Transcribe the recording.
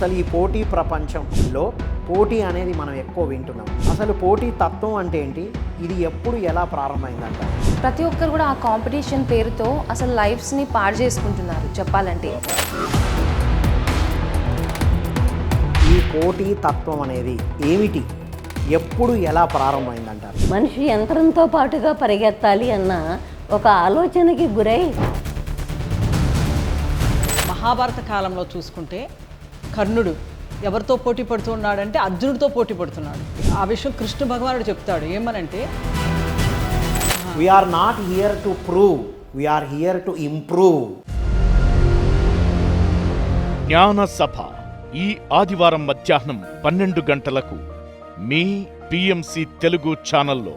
అసలు ఈ పోటీ ప్రపంచంలో పోటీ అనేది మనం ఎక్కువ వింటున్నాం. అసలు పోటీ తత్వం అంటే ఏంటి? ఇది ఎప్పుడు ఎలా ప్రారంభమైందంట? ప్రతి ఒక్కరు కూడా ఆ కాంపిటీషన్ పేరుతో అసలు లైఫ్స్ని పాడు చేసుకుంటున్నారు చెప్పాలంటే. ఈ పోటీ తత్వం అనేది ఏమిటి? ఎప్పుడు ఎలా ప్రారంభమైందంటారు మనిషి యంత్రంతో పాటుగా పరిగెత్తాలి అన్న ఒక ఆలోచనకి గురై మహాభారత కాలంలో చూసుకుంటే కర్ణుడు ఎవరితో పోటీ పడుతూ ఉన్నాడంటే అర్జునుడితో పోటీ పడుతున్నాడు. ఆ విషయం కృష్ణ భగవానుడు చెప్తాడు. ఏమనంటే we are not here to prove we are here to improve జ్ఞాన సభ ఈ ఆదివారం మధ్యాహ్నం పన్నెండు గంటలకు మీ పిఎంసి తెలుగు ఛానల్లో.